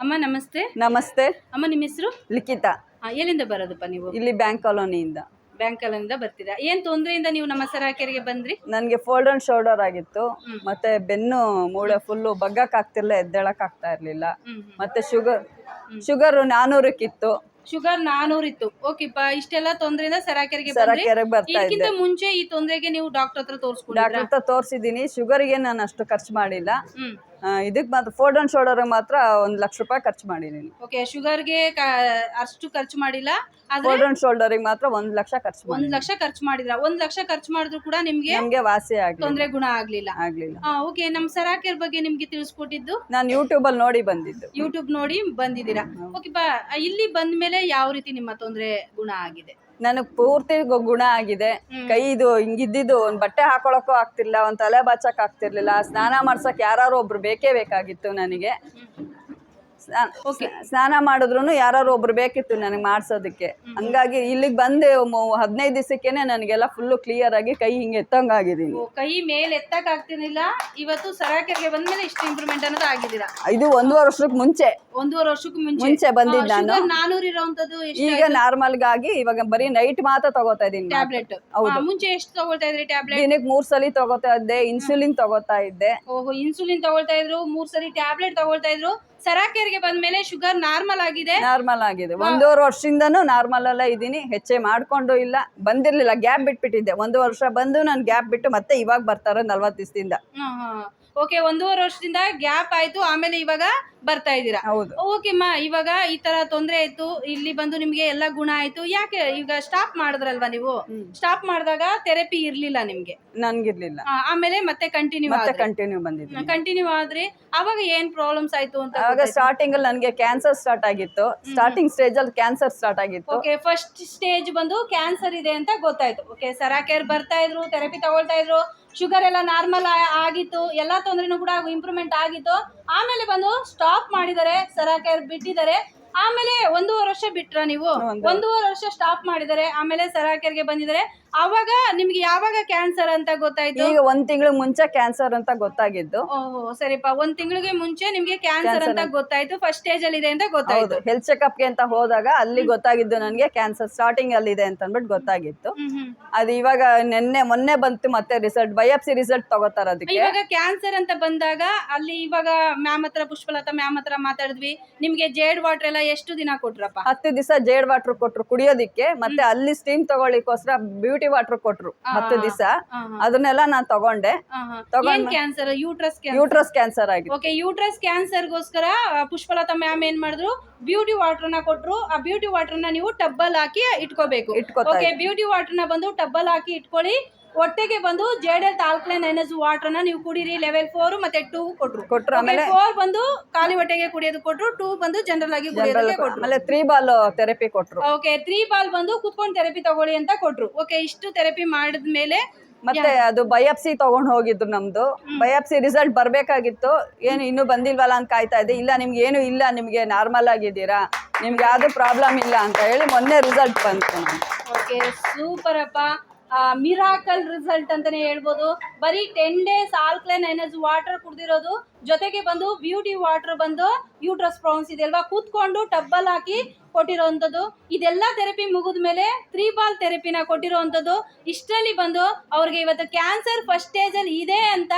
ಅಮ್ಮ ನಮಸ್ತೆ. ನಮಸ್ತೆ. ಅಮ್ಮ ನಿಮ್ಮ ಹೆಸರು? ಲಿಖಿತ. ಎಲ್ಲಿಂದ ಬರೋದಪ್ಪ ನೀವು? ಇಲ್ಲಿ ಬ್ಯಾಂಕ್ ಕಾಲೋನಿಯಿಂದ. ಬ್ಯಾಂಕ್ ಅಲ್ಲಿಂದ ಬರ್ತೀರಾ? ಏನ್ ತೊಂದರೆಯಿಂದ ನೀವು ನಮ್ಮ ಸರಾಕೆರೆಗೆ ಬಂದ್ರಿ? ನನಗೆ ಫೋಲ್ಡ್ ಅಂಡ್ ಶೋಲ್ಡರ್ ಆಗಿತ್ತು. ಮತ್ತೆ ಬೆನ್ನು ಮೂಳೆ ಫುಲ್ಲು ಬಗ್ಗಕ್ ಆಗ್ತಿರ್ಲಿಲ್ಲ ಎದ್ದೇಳಕ್ ಆಗ್ತಾ ಇರ್ಲಿಲ್ಲ. ಮತ್ತೆ ಶುಗರ್ ಶುಗರ್ ನಾನೂರಕ್ಕಿತ್ತು. ಶುಗರ್ ನಾನೂರ್ ಇತ್ತು ಓಕೆಪ್ಪ ಇಷ್ಟೆಲ್ಲ ತೊಂದರೆಯಿಂದ ಸರಾಕೆರೆಗೆ ಬಂದ್ರಿ? ಸರಕೆರೆಗೆ ಬರ್ತಾ ಇದಕ್ಕಿಂತ ಮುಂಚೆ ಈ ತೊಂದರೆಗೆ ನೀವು ಡಾಕ್ಟರ್ ಹತ್ರ ತೋರಿಸ್ಕೊಂಡು ಡಾಕ್ಟರ್ ಹತ್ರ ತೋರಿಸಿದೀನಿ ಶುಗರ್ಗೆ ನಾನು ಅಷ್ಟು ಖರ್ಚು ಮಾಡಿಲ್ಲ. ಹ್ಮ್. ಆ, ಇದಕ್ ಮಾತ್ರ ಫೋರ್ ಡೌನ್ ಶೋಲ್ಡರ್ ಮಾತ್ರ ಒಂದು ಲಕ್ಷ ರೂಪಾಯಿ ಖರ್ಚು ಮಾಡಿದೀನಿ ಓಕೆ ಶುಗರ್ಗೆ ಅಷ್ಟು ಖರ್ಚು ಮಾಡಿಲ್ಲ ಆದ್ರೆ ಫೋಲ್ಡ್ ಅಂಡ್ ಶೋಲ್ಡರ್ಗೆ ಮಾತ್ರ ಒಂದ್ ಲಕ್ಷ ಖರ್ಚು ಒಂದ್ ಲಕ್ಷ ಖರ್ಚು ಮಾಡಿದ್ರ? ಒಂದ್ ಲಕ್ಷ ಖರ್ಚು ಮಾಡಿದ್ರು ಕೂಡ ನಿಮ್ಗೆ ನಮಗೆ ವಾಸಿ ಆಗ್ಲಿಲ್ಲ. ತೊಂದರೆ ಗುಣ ಆಗ್ಲಿಲ್ಲ. ಆಗಲಿಲ್ಲ. ಓಕೆ ನಮ್ ಸರಾಕೆರ್ ಬಗ್ಗೆ ನಿಮ್ಗೆ ತಿಳಿಸ್ಕೊಟ್ಟಿದ್ದು? ನಾನು ಯೂಟ್ಯೂಬಲ್ಲಿ ನೋಡಿ ಬಂದಿದ್ದು. ಯೂಟ್ಯೂಬ್ ನೋಡಿ ಬಂದಿದ್ದೀರಾ? ಓಕೆ ಬಾ ಇಲ್ಲಿ ಬಂದ ಮೇಲೆ ಯಾವ ರೀತಿ ನಿಮ್ಮ ತೊಂದರೆ ಗುಣ ಆಗಿದೆ? ನನಗ್ ಪೂರ್ತಿ ಗು- ಗುಣ ಆಗಿದೆ. ಕೈ ಇದು ಹಿಂಗಿದ್ದಿದ್ದು ಒಂದ್ ಬಟ್ಟೆ ಹಾಕೊಳಕ್ಕೂ ಆಗ್ತಿರ್ಲಿಲ್ಲ ಒಂದ್ ತಲೆ ಬಾಚಕ್ ಆಗ್ತಿರ್ಲಿಲ್ಲ. ಸ್ನಾನ ಮಾಡ್ಸಕ್ ಯಾರು ಒಬ್ರು ಬೇಕೇ ಬೇಕಾಗಿತ್ತು ನನಗೆ. ಸ್ನಾನ ಮಾಡಿದ್ರು ಯಾರು ಒಬ್ರು ಬೇಕಿತ್ತು ನನಗೆ ಮಾಡ್ಸೋದಕ್ಕೆ. ಹಂಗಾಗಿ ಇಲ್ಲಿಗೆ ಬಂದೆ ಹದಿನೈದು ದಿವಸಕ್ಕೇನೆ ನನಗೆಲ್ಲ ಫುಲ್ಲು ಕ್ಲಿಯರ್ ಆಗಿ ಕೈ ಹಿಂಗೆ ಎತ್ತಂಗಾಗಿದ್ದೀನಿ. ಕೈ ಮೇಲೆ ಎತ್ತಕ್ ಆಗ್ತಿರ್ಲಿಲ್ಲ. ಇವತ್ತು ಸರಾಕರಿಗೆ ಬಂದ್ಮೇಲೆ ಇಷ್ಟು ಇಂಪ್ರೂವ್ಮೆಂಟ್ ಅನ್ನೋದು ಆಗಿದ್ದೀರಾ? ಇದು ಒಂದೂವರೆ ವರ್ಷಕ್ಕೆ ಮುಂಚೆ. ಒಂದೂವರೆ ವರ್ಷಕ್ಕೂ ಮುಂಚೆ. ಮುಂಚೆ ಬಂದಿದ್ದು ನಾನು. ನಾನೂರು ಇರೋಂಥದ್ದು ಈಗ ನಾರ್ಮಲ್ಗಾಗಿ ಇವಾಗ ಬರೀ ನೈಟ್ ಮಾತ್ರ ತಗೋತಾ ಇದೀನಿ ಟ್ಯಾಬ್ಲೆಟ್ ಮುಂಚೆ ಎಷ್ಟು ತಗೊಳ್ತಾ ಇದ್ರಿ ಟ್ಯಾಬ್ಲೆಟ್ ದಿನಕ್ಕೆ ಮೂರ್ ಸಲ ತಗೋತಾ ಇದ್ದೆ ಇನ್ಸುಲಿನ್ ತಗೋತಾ ಇದ್ದೆ. ಓಹೋ ಇನ್ಸುಲಿನ್ ತಗೊಳ್ತಾ ಇದ್ರು ಮೂರ್ ಸಲಿ ಟ್ಯಾಬ್ಲೆಟ್ ತಗೊಳ್ತಾ ಇದ್ರು. ಸರಾಕೆರ್ಗೆ ಬಂದ್ಮೇಲೆ ಶುಗರ್ ನಾರ್ಮಲ್ ಆಗಿದೆ. ನಾರ್ಮಲ್ ಆಗಿದೆ. ಒಂದೂವರೆ ವರ್ಷದಿಂದನೂ ನಾರ್ಮಲ್ ಅಲ್ಲ ಇದ್ದೀನಿ. ಹೆಚ್ಚೆ ಮಾಡ್ಕೊಂಡು ಇಲ್ಲ. ಬಂದಿರ್ಲಿಲ್ಲ. ಗ್ಯಾಪ್ ಬಿಟ್ಬಿಟ್ಟಿದ್ದೆ. ಒಂದು ವರ್ಷ ಬಂದು ನಾನು ಗ್ಯಾಪ್ ಬಿಟ್ಟು ಮತ್ತೆ ಇವಾಗ ಬರ್ತಾರೆ ನಲ್ವತ್ತು ದಿವಸದಿಂದ. ಓಕೆ ಒಂದೂವರೆ ವರ್ಷದಿಂದ ಗ್ಯಾಪ್ ಆಯ್ತು ಆಮೇಲೆ ಇವಾಗ ಬರ್ತಾ ಇದ್ದೀರಾ? ಹೌದು. ಓಕೆ ಮಾ ಇವಾಗ ಈ ತರ ತೊಂದ್ರೆ ಆಯ್ತು ಇಲ್ಲಿ ಬಂದು ನಿಮ್ಗೆ ಎಲ್ಲ ಗುಣ ಆಯ್ತು ಯಾಕೆ ಈಗ ಸ್ಟಾಪ್ ಮಾಡಿದ್ರಲ್ವಾ ನೀವು? ಸ್ಟಾಪ್ ಮಾಡಿದಾಗ ಥೆರಪಿ ಇರ್ಲಿಲ್ಲ ನಿಮ್ಗೆ? ನನ್ಗಿರ್ಲಿಲ್ಲ. ಆ, ಆಮೇಲೆ ಮತ್ತೆ ಕಂಟಿನ್ಯೂ ಮತ್ತೆ ಕಂಟಿನ್ಯೂ ಬಂದಿದ್ದೀನಿ. ಕಂಟಿನ್ಯೂ ಆದ್ರಿ ಅವಾಗ ಏನ್ ಪ್ರಾಬ್ಲಮ್ಸ್ ಆಯ್ತು ಅಂತ ಆವಾಗ ಸ್ಟಾರ್ಟಿಂಗ್ ಅಲ್ಲಿ ನನಗೆ ಕ್ಯಾನ್ಸರ್ ಸ್ಟಾರ್ಟ್ ಆಗಿತ್ತು. ಸ್ಟಾರ್ಟಿಂಗ್ ಸ್ಟೇಜ್ ಅಲ್ಲಿ ಕ್ಯಾನ್ಸರ್ ಸ್ಟಾರ್ಟ್ ಆಗಿತ್ತು. ಓಕೆ ಫಸ್ಟ್ ಸ್ಟೇಜ್ ಬಂದು ಕ್ಯಾನ್ಸರ್ ಇದೆ ಅಂತ ಗೊತ್ತಾಯ್ತು. ಓಕೆ ಸರಾಕೇರ್ ಬರ್ತಾ ಇದ್ರು ಥೆರಪಿ ತಗೊಳ್ತಾ ಇದ್ರು ಶುಗರ್ ಎಲ್ಲ ನಾರ್ಮಲ್ ಆಗಿತ್ತು ಎಲ್ಲ ತೊಂದರೆನೂ ಕೂಡ ಇಂಪ್ರೂವ್ಮೆಂಟ್ ಆಗಿತ್ತು. ಆಮೇಲೆ ಬಂದು ಸ್ಟಾಪ್ ಮಾಡಿದ್ದಾರೆ ಸರಾಕೇರ್ ಬಿಟ್ಟಿದ್ದಾರೆ ಆಮೇಲೆ ಒಂದೂವರೆ ವರ್ಷ ಬಿಟ್ರ ನೀವು? ಒಂದೂವರೆ ವರ್ಷ ಸ್ಟಾಪ್ ಮಾಡಿದ್ದಾರೆ ಆಮೇಲೆ ಸರಾಕೇರ್ಗೆ ಬಂದಿದ್ದಾರೆ ಅವಾಗ ನಿಮ್ಗೆ ಯಾವಾಗ ಕ್ಯಾನ್ಸರ್ ಅಂತ ಗೊತ್ತಾಯ್ತು? ಈಗ ಒಂದ್ ತಿಂಗಳ ಮುಂಚೆ ಕ್ಯಾನ್ಸರ್ ಅಂತ ಗೊತ್ತಾಗಿದ್ದು. ಓಹೋ ಸರಿಪ್ಪ ಒಂದ್ ತಿಂಗಳಿಗೆ ಮುಂಚೆ ನಿಮ್ಗೆ ಕ್ಯಾನ್ಸರ್ ಅಂತ ಗೊತ್ತಾಯ್ತು. ಫಸ್ಟ್ ಸ್ಟೇಜ್ ಅಲ್ಲಿ ಇದೆ ಅಂತ ಗೊತ್ತಾಯ್ತು. ಹೆಲ್ತ್ ಹೆಲ್ತ್ ಚೆಕಪ್ಗೆ ಅಂತ ಹೋದಾಗ ಅಲ್ಲಿ ಗೊತ್ತಾಗಿದ್ದು ನನಗೆ ಕ್ಯಾನ್ಸರ್ ಸ್ಟಾರ್ಟಿಂಗ್ ಅಲ್ಲಿ ಇದೆ ಅಂತ ಅಂದ್ಬಿಟ್ಟು ಗೊತ್ತಾಗಿತ್ತು. ಹ್ಮ್ ಹ್ಮ್. ಅದು ಇವಾಗ ನಿನ್ನೆ ಮೊನ್ನೆ ಬಂತು ಮತ್ತೆ ರಿಸಲ್ಟ್ ಬಯಾಪ್ಸಿ ರಿಸಲ್ಟ್ ತಗೋತಾರ ಅದಕ್ಕೆ. ಇವಾಗ ಕ್ಯಾನ್ಸರ್ ಅಂತ ಬಂದಾಗ ಅಲ್ಲಿ ಇವಾಗ ಮ್ಯಾಮ್ ಹತ್ರ ಪುಷ್ಪಲತಾ ಮ್ಯಾಮ್ ಹತ್ರ ಮಾತಾಡಿದ್ವಿ. ನಿಮ್ಗೆ ಜೇಡ್ ವಾಟರ್ ಎಲ್ಲ ಎಷ್ಟು ದಿನ ಕೊಟ್ರಪ್ಪ? ಹತ್ತು ದಿವಸ ಜೇಡ್ ವಾಟರ್ ಕೊಟ್ರು ಕುಡಿಯೋದಿಕ್ಕೆ ಮತ್ತೆ ಅಲ್ಲಿ ಸ್ಟೀಮ್ ತಗೊಳ್ಳಿಕ್ಕೋಸ್ಕರ ಬ್ಯೂಟಿ ವಾಟರ್ ಕೊಟ್ರು ಹತ್ತು ದಿವಸ. ಅದನ್ನೆಲ್ಲ ನಾನ್ ತಗೊಂಡೆ. ಏನ್ ಕ್ಯಾನ್ಸರ್ ಯೂಟ್ರಸ್ ಯೂಟ್ರಸ್ ಕ್ಯಾನ್ಸರ್ ಗೋಸ್ಕರ ಓಕೆ ಯೂಟ್ರಸ್ ಕ್ಯಾನ್ಸರ್ಗೋಸ್ಕರ ಪುಷ್ಪಲತಾ ಮ್ಯಾಮ್ ಏನ್ ಮಾಡಿದ್ರು? ಬ್ಯೂಟಿ ವಾಟರ್ನ ಕೊಟ್ರು. ಆ ಬ್ಯೂಟಿ ವಾಟರ್ನ ನೀವು ಟಬ್ಬಲ್ ಹಾಕಿ ಇಟ್ಕೋಬೇಕು. ಇಟ್ಕೋ ಓಕೆ ಬ್ಯೂಟಿ ವಾಟರ್ನ ಬಂದು ಟಬ್ಬಲ್ ಹಾಕಿ ಇಟ್ಕೊಳ್ಳಿ. ಹೊಟ್ಟೆಗೆ ಬಂದು ಜೆಡಿಎಲ್ ತಾಲ್ಕ್ಲೈನ್ ಎನರ್ಜಿ ವಾಟರ್ನ ನೀವು ಕುಡೀರಿ ಲೆವೆಲ್ ಫೋರ್ ಮತ್ತೆ ಟೂ ಕೊಟ್ರು. ಕೊಟ್ರು ಆಮೇಲೆ ಫೋರ್ ಬಂದು ಖಾಲಿ ಹೊಟ್ಟೆಗೆ ಕುಡಿಯೋದು ಕೊಟ್ರು ಟೂ ಬಂದು ಜನರಲ್ ಆಗಿ ಕುಡಿಯೋದಕ್ಕೆ ಕೊಟ್ರು. ಆಮೇಲೆ ತ್ರೀ ಬಾಲ್ ಥೆರಪಿ ಕೊಟ್ರು. ಓಕೆ ತ್ರೀ ಬಾಲ್ ಬಂದು ಕುತ್ಕೊಂಡು ಥೆರಪಿ ತಗೊಳ್ಳಿ ಅಂತ ಕೊಟ್ರು. ಓಕೆ ಇಷ್ಟು ಥೆರಪಿ ಮಾಡಿದ್ಮೇಲೆ ಮತ್ತೆ ಅದು ಬಯಾಪ್ಸಿ ತಗೊಂಡ್ ಹೋಗಿದ್ರು ನಮ್ದು. ಬಯಾಪ್ಸಿ ರಿಸಲ್ಟ್ ಬರ್ಬೇಕಾಗಿತ್ತು. ಏನು ಇನ್ನೂ ಬಂದಿಲ್ವಲ್ಲ ಅಂತ ಕಾಯ್ತಾ ಇದ್ದೆ. ಇಲ್ಲ ನಿಮ್ಗೆ ಏನು ಇಲ್ಲ ನಿಮ್ಗೆ ನಾರ್ಮಲ್ ಆಗಿದ್ದೀರಾ ನಿಮ್ಗೆ ಯಾವ್ದು ಪ್ರಾಬ್ಲಮ್ ಇಲ್ಲ ಅಂತ ಹೇಳಿ ಮೊನ್ನೆ ರಿಸಲ್ಟ್ ಬಂತು ಓಕೆ ಸೂಪರ್ ಅಪ್ಪ. ಮಿರಾಕಲ್ ರಿಸಲ್ಟ್ ಅಂತಾನೆ ಹೇಳ್ಬೋದು. ಬರೀ ten days alkaline energy water ಕುಡ್ದಿರೋದು ಜೊತೆಗೆ ಬಂದು ಬ್ಯೂಟಿ ವಾಟರ್ ಬಂದು ಯೂಟ್ರಸ್ ಪ್ರಾನ್ಸ್ ಇದೆ ಅಲ್ವಾ? ಕೂತ್ಕೊಂಡು ಟಬ್ಬಲ್ ಹಾಕಿ ಕೊಟ್ಟಿರೋವಂಥದ್ದು ಇದೆಲ್ಲ ಥೆರಪಿ ಮುಗಿದ ಮೇಲೆ ತ್ರೀ ಬಾಲ್ ಥೆರಪಿನ ಕೊಟ್ಟಿರೋವಂಥದ್ದು ಇಷ್ಟರಲ್ಲಿ ಬಂದು ಅವ್ರಿಗೆ ಇವತ್ತು ಕ್ಯಾನ್ಸರ್ ಫಸ್ಟ್ ಸ್ಟೇಜಲ್ಲಿ ಇದೆ ಅಂತ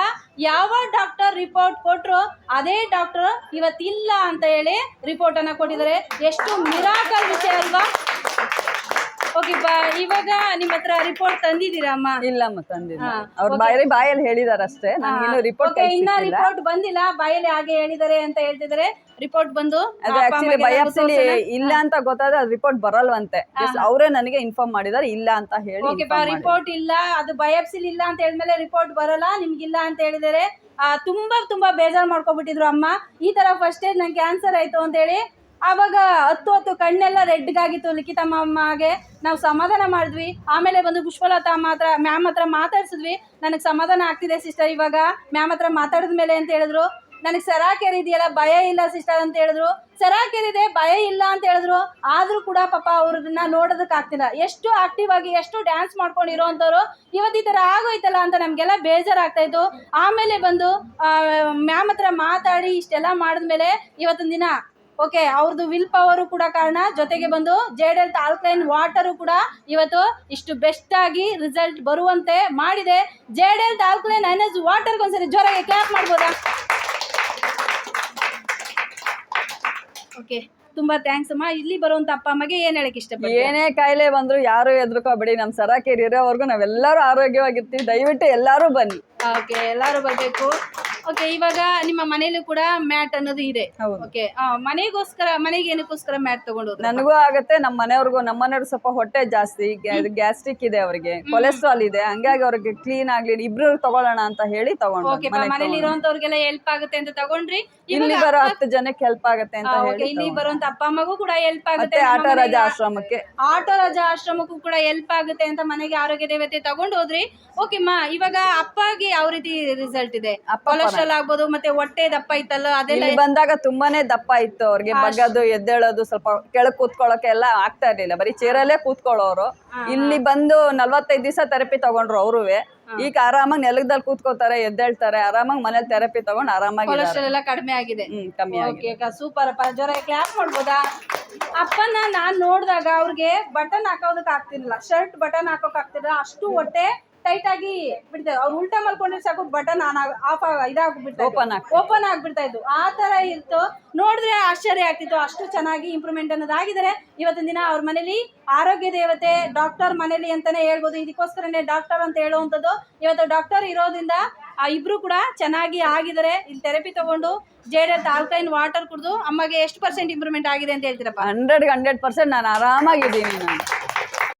ಯಾವ ಡಾಕ್ಟರ್ ರಿಪೋರ್ಟ್ ಕೊಟ್ಟರು ಅದೇ ಡಾಕ್ಟರ್ ಇವತ್ತಿಲ್ಲ ಅಂತ ಹೇಳಿ ರಿಪೋರ್ಟನ್ನು ಕೊಟ್ಟಿದ್ದಾರೆ. ಎಷ್ಟು ಮಿರಾಕಲ್ ವಿಷಯ ಅಲ್ವಾ? ಇವಾಗ ನಿಮ್ಮ ಹತ್ರ ರಿಪೋರ್ಟ್ ತಂದಿದ್ದೀರಾ ಅಮ್ಮ? ಇಲ್ಲ ತಂದಿಲ್ಲ. ಅವ್ರ ಬಾಯಲ್ಲಿ ಬಾಯಲ್ಲಿ ಹೇಳಿದಾರೆ ಅಷ್ಟೇ. ನನ್ಗಿನ್ನು ರಿಪೋರ್ಟ್ ಓಕೆ ಇನ್ನ ರಿಪೋರ್ಟ್ ಬಂದಿಲ್ಲ. ಬಾಯಲ್ಲಿ ಹಾಗೆ ಹೇಳಿದಾರೆ ಅಂತ ಹೇಳ್ತಿದ್ದಾರೆ ರಿಪೋರ್ಟ್ ಬಂದು ಅದು ಆಕ್ಚುಲಿ ಬಯಾಪ್ಸಿಲಿ ಇಲ್ಲ ಅಂತ ಗೊತ್ತಾದ್ರೆ ಅದು ರಿಪೋರ್ಟ್ ಬರಲ್ವಂತೆ. ಅವರೇ ನನಗೆ ಇನ್ಫಾರ್ಮ್ ಮಾಡಿದಾರೆ ಇಲ್ಲ ಅಂತ ಹೇಳಿ ಓಕೆ ರಿಪೋರ್ಟ್ ಇಲ್ಲ. ಅದು ಬಯಾಪ್ಸಿಲ್ ಇಲ್ಲ ಅಂತ ಹೇಳಿದ್ಮೇಲೆ ರಿಪೋರ್ಟ್ ಬರಲ್ಲ ನಿಮ್ಗಿಲ್ಲ ಅಂತ ಹೇಳಿದ್ದಾರೆ ಆ, ತುಂಬಾ ತುಂಬಾ ಬೇಜಾರು ಮಾಡ್ಕೊಬಿಟ್ಟಿದ್ರು ಅಮ್ಮ. ಈ ತರ ಫಸ್ಟ್ ಸ್ಟೇಜ್ ನಂಗೆ ಕ್ಯಾನ್ಸರ್ ಆಯ್ತು ಅಂತ ಹೇಳಿ ಆವಾಗ ಹತ್ತು ಹತ್ತು ಕಣ್ಣೆಲ್ಲ ರೆಡ್ಗಾಗಿತ್ತು ಲಿಖಿತಮ್ಮ ಅಮ್ಮಗೆ ನಾವು ಸಮಾಧಾನ ಮಾಡಿದ್ವಿ. ಆಮೇಲೆ ಬಂದು ಪುಷ್ಪಲತಾ ಮಾತ್ರ, ಮ್ಯಾಮ್ ಹತ್ರ ಮಾತಾಡ್ಸಿದ್ವಿ. ನನಗೆ ಸಮಾಧಾನ ಆಗ್ತಿದೆ ಸಿಸ್ಟರ್ ಇವಾಗ. ಮ್ಯಾಮ್ ಹತ್ರ ಮಾತಾಡಿದ ಮೇಲೆ ಅಂತ ಹೇಳಿದ್ರು. ನನಗೆ ಸರಾಕೆರ್ ಇದೆಯಲ್ಲ ಭಯ ಇಲ್ಲ ಸಿಸ್ಟರ್ ಅಂತ ಹೇಳಿದ್ರು. ಸರಾಕೆರ್ ಇದೆ ಭಯ ಇಲ್ಲ ಅಂತ ಹೇಳಿದ್ರು. ಆದರೂ ಕೂಡ ಪಾಪ ಅವ್ರನ್ನ ನೋಡೋದಕ್ಕೆ ಆಗ್ತಿಲ್ಲ. ಎಷ್ಟು ಆಕ್ಟಿವ್ ಆಗಿ, ಎಷ್ಟು ಡ್ಯಾನ್ಸ್ ಮಾಡ್ಕೊಂಡು ಅಂಥವ್ರು ಇವತ್ತು ಈ ಥರ ಆಗೋಯ್ತಲ್ಲ ಅಂತ ನಮಗೆಲ್ಲ ಬೇಜಾರಾಗ್ತಾ ಇತ್ತು. ಆಮೇಲೆ ಬಂದು ಮ್ಯಾಮ್ ಹತ್ರ ಮಾತಾಡಿ ಇಷ್ಟೆಲ್ಲ ಮಾಡಿದ್ಮೇಲೆ ಇವತ್ತಿನ ದಿನ ಓಕೆ ಅವ್ರದ್ದು ವಿಲ್ ಪವರು ಕೂಡ ಕಾರಣ ಜೊತೆಗೆ ಬಂದು ಜೇಡೆಲ್ ಆಲ್ಕಲೈನ್ ವಾಟರು ಕೂಡ ಇವತ್ತು ಇಷ್ಟು ಬೆಸ್ಟ್ ಆಗಿ ರಿಸಲ್ಟ್ ಬರುವಂತೆ ಮಾಡಿದೆ. ಜೇಡೆಲ್ ಆಲ್ಕಲೈನ್ ಐನಸ್ ವಾಟರ್ಗೆ ಒಂದ್ಸರಿ ಜೋರಾಗಿ ಕ್ಲಾಪ್ ಮಾಡ್ಬೋದಾ? ಓಕೆ ತುಂಬಾ ಥ್ಯಾಂಕ್ಸ್ ಅಮ್ಮ. ಇಲ್ಲಿ ಬರುವಂತ ಅಪ್ಪ ಅಮ್ಮಗೆ ಏನ್ ಹೇಳಕ್ ಇಷ್ಟ ಏನೇ ಕಾಯಿಲೆ ಬಂದ್ರು ಯಾರು ಎದ್ರಕೋಬೇಡಿ ನಮ್ ಸರಾಕೇರಿ ಇರೋವರೆಗೂ ನಾವೆಲ್ಲರೂ ಆರೋಗ್ಯವಾಗಿರ್ತೀವಿ. ದಯವಿಟ್ಟು ಎಲ್ಲರೂ ಬನ್ನಿ. ಓಕೆ ಎಲ್ಲರೂ ಬರ್ಬೇಕು. ಓಕೆ ಇವಾಗ ನಿಮ್ಮ ಮನೇಲಿ ಕೂಡ ಮ್ಯಾಟ್ ಅನ್ನೋದು ಇದೆ. ಹೌದು. ಓಕೆ ಮನೆಗೋಸ್ಕರ ಮನೆಗೆ ಏನಕ್ಕೋಸ್ಕರ ಮ್ಯಾಟ್ ತಗೊಂಡು ನನಗೂ ಆಗತ್ತೆ ನಮ್ಮ ಮನೆಯವ್ರಿಗೂ ನಮ್ಮ ಮನೆಯವ್ರು ಸ್ವಲ್ಪ ಹೊಟ್ಟೆ ಜಾಸ್ತಿ ಗ್ಯಾಸ್ಟ್ರಿಕ್ ಇದೆ ಅವರಿಗೆ. ಕೊಲೆಸ್ಟ್ರಾಲ್ ಇದೆ. ಹಂಗಾಗಿ ಅವ್ರಿಗೆ ಕ್ಲೀನ್ ಆಗ್ಲಿ ಇಬ್ರು ತಗೊಳ್ಳೋಣ ಅಂತ ಹೇಳಿ ತಗೊಂಡು ಓಕೆ ಮನೇಲಿ ಇರುವಂತವ್ರಿಗೆಲ್ಲ ಹೆಲ್ಪ್ ಆಗುತ್ತೆ ಅಂತ ತಗೊಂಡ್ರಿ. ಇಲ್ಲಿ ಇವಾಗ ಬರೋ ಹತ್ತು ಜನಕ್ಕೆ ಹೆಲ್ಪ್ ಆಗುತ್ತೆ ಅಂತ ಓಕೆ ಇಲ್ಲಿ. ಬರುವಂತ ಅಪ್ಪ ಅಮ್ಮಗೂ ಕೂಡ ಹೆಲ್ಪ್ ಆಗುತ್ತೆ ಆಟೋ ನಮ್ಮ ರಾಜ ಆಶ್ರಮಕ್ಕೆ. ಆಟೋ ರಾಜ ಆಶ್ರಮಕ್ಕೂ ಕೂಡ ಹೆಲ್ಪ್ ಆಗುತ್ತೆ ಅಂತ ಮನೆಗೆ ಆರೋಗ್ಯ ದೇವತೆ ತಗೊಂಡು ಹೋದ್ರಿ ಓಕೆ ಮಾ ಇವಾಗ ಅಪ್ಪಗೆ ಯಾವ ರೀತಿ ರಿಸಲ್ಟ್ ಇದೆ? ಅಪ್ಪ ಕೊಲೆಸ್ಟ್ರಾಲ್ ಆಗ್ಬೋದು ಮತ್ತೆ ಹೊಟ್ಟೆ ದಪ್ಪ ಇತ್ತಲ್ಲ ಅದೆಲ್ಲ ಇಲ್ಲಿ ಬಂದಾಗ ತುಂಬಾನೇ ದಪ್ಪ ಇತ್ತು ಅವ್ರಿಗೆ ಬಗ್ಗದು ಎದ್ದೇಳೋದು ಸ್ವಲ್ಪ ಕೆಳಗ್ ಕೂತ್ಕೊಳ್ಳೋಕೆ ಎಲ್ಲ ಆಗ್ತಾ ಇರ್ಲಿಲ್ಲ. ಬರೀ ಚೇರಲ್ಲೇ ಕೂತ್ಕೊಳ್ಳೋರು. ಇಲ್ಲಿ ಬಂದು ನಲ್ವತ್ತೈದು ದಿವಸ ಥೆರಪಿ ತಗೊಂಡ್ರು ಅವ್ರುವೆ. ಈಗ ಆರಾಮಾಗಿ ನೆಲಗದಲ್ಲಿ ಕೂತ್ಕೋತಾರೆ ಎದ್ದೇಳ್ತಾರೆ ಆರಾಮಾಗಿ ಮನೇಲಿ ಥೆರಪಿ ತಗೊಂಡು ಆರಾಮಾಗಿ ಕೊಲೆಸ್ಟ್ರಾಲ್ ಎಲ್ಲ ಕಡಿಮೆ ಆಗಿದೆ. ಹ್ಮ್ ಕಮ್ಮಿ ಆಗಿ ಓಕೆ ಸೂಪರ್ ಅಪ್ಪ. ಜ್ವರ ಕ್ಲಾಸ್ ಮಾಡ್ಬೋದಾ? ಅಪ್ಪನ ನಾನ್ ನೋಡಿದಾಗ ಅವ್ರಿಗೆ ಬಟನ್ ಹಾಕೋದಕ್ಕೆ ಆಗ್ತಿರ್ಲಿಲ್ಲ. ಶರ್ಟ್ ಬಟನ್ ಹಾಕೋಕ್ ಆಗ್ತಿರ್ಲಿಲ್ಲ. ಅಷ್ಟು ಹೊಟ್ಟೆ ಟೈಟ್ ಆಗಿ ಬಿಡ್ತಾ ಅವ್ರು ಉಲ್ಟಾ ಮಲ್ಕೊಂಡ್ರೆ ಸಾಕು ಬಟನ್ ಆನ್ ಆಫ್ ಇದಾಗ್ಬಿಡ್ತಾ ಓಪನ್ ಆಗಿ ಓಪನ್ ಆಗ್ಬಿಡ್ತಾ ಇದ್ದು ಆ ತರ ಇತ್ತು. ನೋಡಿದ್ರೆ ಆಶ್ಚರ್ಯ ಆಗ್ತಿತ್ತು. ಅಷ್ಟು ಚೆನ್ನಾಗಿ ಇಂಪ್ರೂವ್ಮೆಂಟ್ ಅನ್ನೋದಾಗಿದ್ದಾರೆ ಇವತ್ತಿನ ದಿನ ಅವ್ರ ಮನೇಲಿ ಆರೋಗ್ಯ ದೇವತೆ ಡಾಕ್ಟರ್ ಮನೇಲಿ ಅಂತಾನೆ ಹೇಳ್ಬೋದು. ಇದಕ್ಕೋಸ್ಕರನೇ ಡಾಕ್ಟರ್ ಅಂತ ಹೇಳುವಂಥದ್ದು. ಇವತ್ತು ಡಾಕ್ಟರ್ ಇರೋದ್ರಿಂದ ಆ ಇಬ್ರು ಕೂಡ ಚೆನ್ನಾಗಿ ಆಗಿದ್ದಾರೆ. ಇಲ್ಲಿ ಥೆರಪಿ ತಗೊಂಡು ಜೇಡಲ್ ಆಲ್ಕೈನ್ ವಾಟರ್ ಕುಡಿದು ಅಮ್ಮಗೆ ಎಷ್ಟು ಪರ್ಸೆಂಟ್ ಇಂಪ್ರೂವ್ಮೆಂಟ್ ಆಗಿದೆ ಅಂತ ಹೇಳ್ತೀರಪ್ಪ? ಹಂಡ್ರೆಡ್ ಹಂಡ್ರೆಡ್ ಪರ್ಸೆಂಟ್ ನಾನು ಆರಾಮಾಗಿದ್ದೀನಿ ನಾನು.